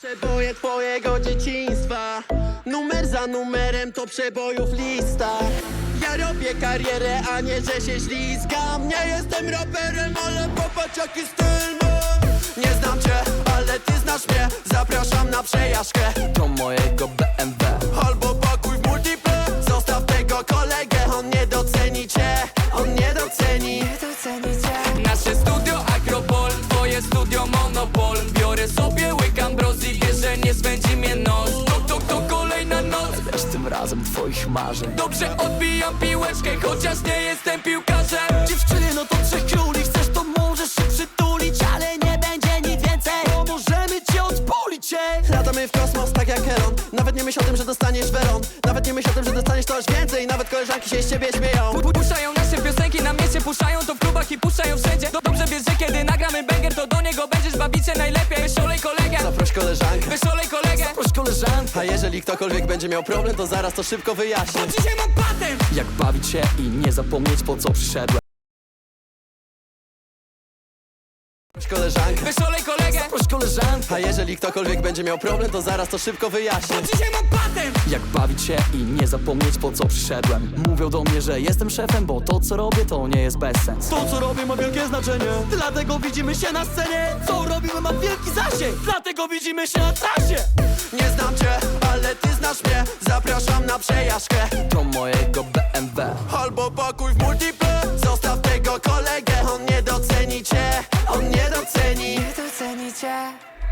Przeboje twojego dzieciństwa. Numer za numerem to przebojów lista. Ja robię karierę, a nie że się ślizgam. Nie jestem raperem, ale popatrz jaki styl mam. Nie znam cię, ale ty znasz mnie. Zapraszam na przejażdżkę. To mojego BMW Albo twoich marzeń. Dobrze odbijam piłeczkę, chociaż nie jestem piłkarzem. Dziewczyny, no to trzech króli Chcesz to możesz się przytulić Ale nie będzie nic więcej. Bo możemy cię odpolić, ej. Latamy w kosmos tak jak Elon. Nawet nie myśl o tym, że dostaniesz weron Nawet nie myśl o tym, że dostaniesz coś więcej. Nawet koleżanki się z ciebie śmieją. Pu- Puszczają nasze piosenki na mieście, puszczają to w klubach i puszczają wszędzie. Do- Dobrze wiesz, że kiedy nagramy banger, to do niego będziesz bawić się najlepiej jeżeli ktokolwiek będzie miał problem, to zaraz to szybko wyjaśnię. Dzisiaj mam patent! Jak bawić się i nie zapomnieć po co przyszedłem. Zaproś koleżankę. Wyszolej kolegę, Proś koleżankę. A jeżeli ktokolwiek będzie miał problem, to zaraz to szybko wyjaśnię. Dzisiaj mam patent! Jak bawić się i nie zapomnieć po co przyszedłem. Mówią do mnie, że jestem szefem, bo to co robię to nie jest bez sens To co robię ma wielkie znaczenie. Dlatego widzimy się na scenie. Co robimy ma wielki zasięg. Dlatego widzimy się na trasie Nie znam cię, ale ty znasz mnie. Zapraszam na przejażdżkę. To mojego BMW Albo pakuj w multiple. Zostaw tego kolegę, on nie doceni cię. On nie doceni.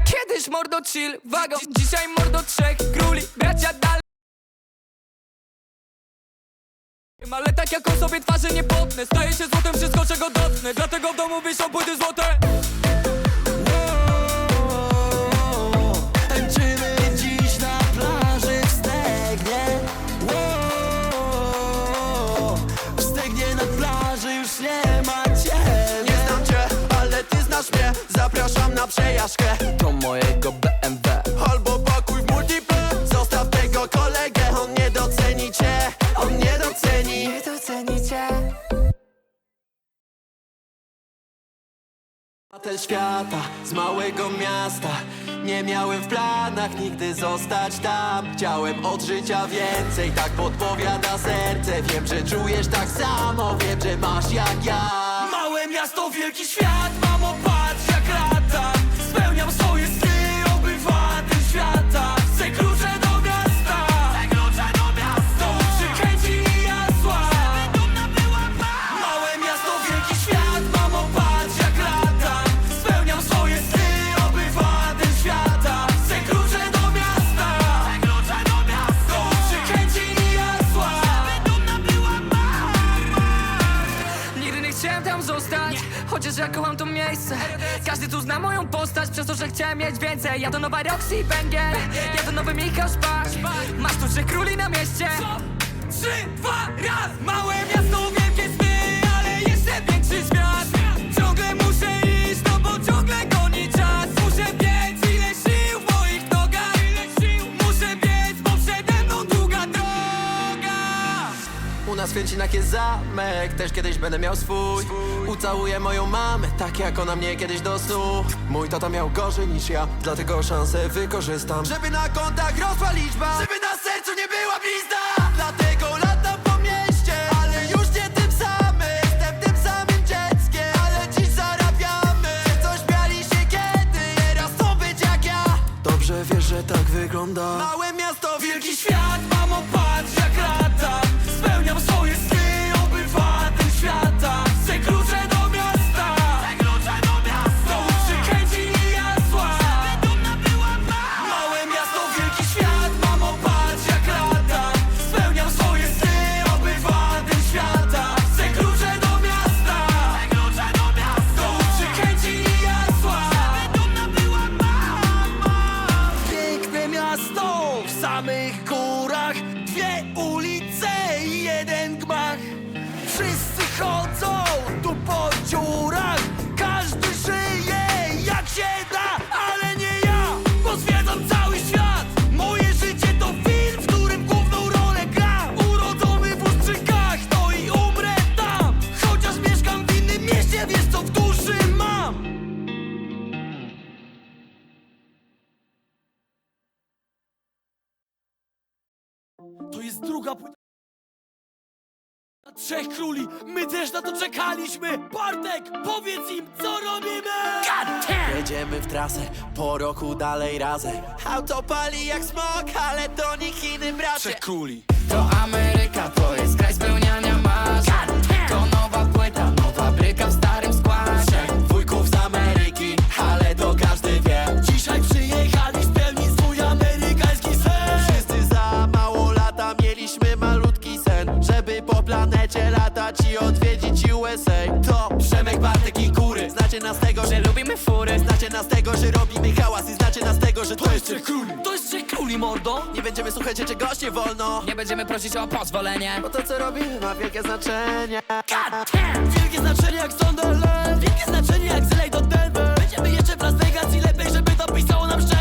Kiedyś mordo chill, wago Dzisiaj mordo trzech króli Bracia dalej ale tak jak on sobie twarzy nie potnę. Staje się złotem wszystko czego dotknę Dlatego w domu wiszą płyty złote mojego BMW Albo pakuj w multiple. Zostaw tego kolegę, on nie doceni cię. On nie doceni. Obywatel świata z małego miasta. Nie miałem w planach nigdy zostać tam. Chciałem od życia więcej, tak podpowiada serce. Wiem, że czujesz tak samo, wiem, że masz jak ja. Małe miasto, wielki świat, miejsce. Każdy tu zna moją postać Przez to, że chciałem mieć więcej. Ja to nowa Roxy Banger Ja to nowy Michał Szpak Masz tu trzech króli na mieście. Trzy, dwa, raz Małe miasto, U nas w jest zamek, też kiedyś będę miał swój. Ucałuję moją mamę, tak jak ona mnie kiedyś do Mój tata miał gorzej niż ja, dlatego szansę wykorzystam. Żeby na kontach rosła liczba, żeby na sercu nie była blizna. Dlatego latam po mieście, ale już nie tym samym. Jestem tym samym dzieckiem, ale dziś zarabiamy. Co śmiali się kiedy, teraz chcą być jak ja. Dobrze wiesz, że tak wygląda samych górach Dwie ulice i jeden gmach. Wszyscy chodzą tu po dziurach Każdy żyje jak się da, ale nie ja Bo zwiedzam cały świat. Moje życie to film, w którym główną rolę gra. Urodzony w Ustrzykach, no i umrę tam. Chociaż mieszkam w innym mieście, wiesz co w górę jest druga płyta. Trzech króli, my też na to czekaliśmy. Bartek, powiedz im, co robimy. Jedziemy w trasę, po roku dalej razem. Auto pali jak smok, ale to nie Chiny, bracie. Trzech króli. To Ameryka, odwiedzić USA To Przemek, Bartek i Kury. Znacie nas tego, że lubimy fury. Znacie nas tego, że robimy hałas. I znacie nas tego, że to jest trzech króli To jest trzech króli, mordo. Nie będziemy słuchać, czegoś nie wolno. Nie będziemy prosić o pozwolenie. Bo to co robimy ma wielkie znaczenie. God! Wielkie znaczenie jak Sunderland. Wielkie znaczenie jak Zelej do Denver. Będziemy jeszcze w Las Vegas i lepiej, żeby to pisało nam szczerze.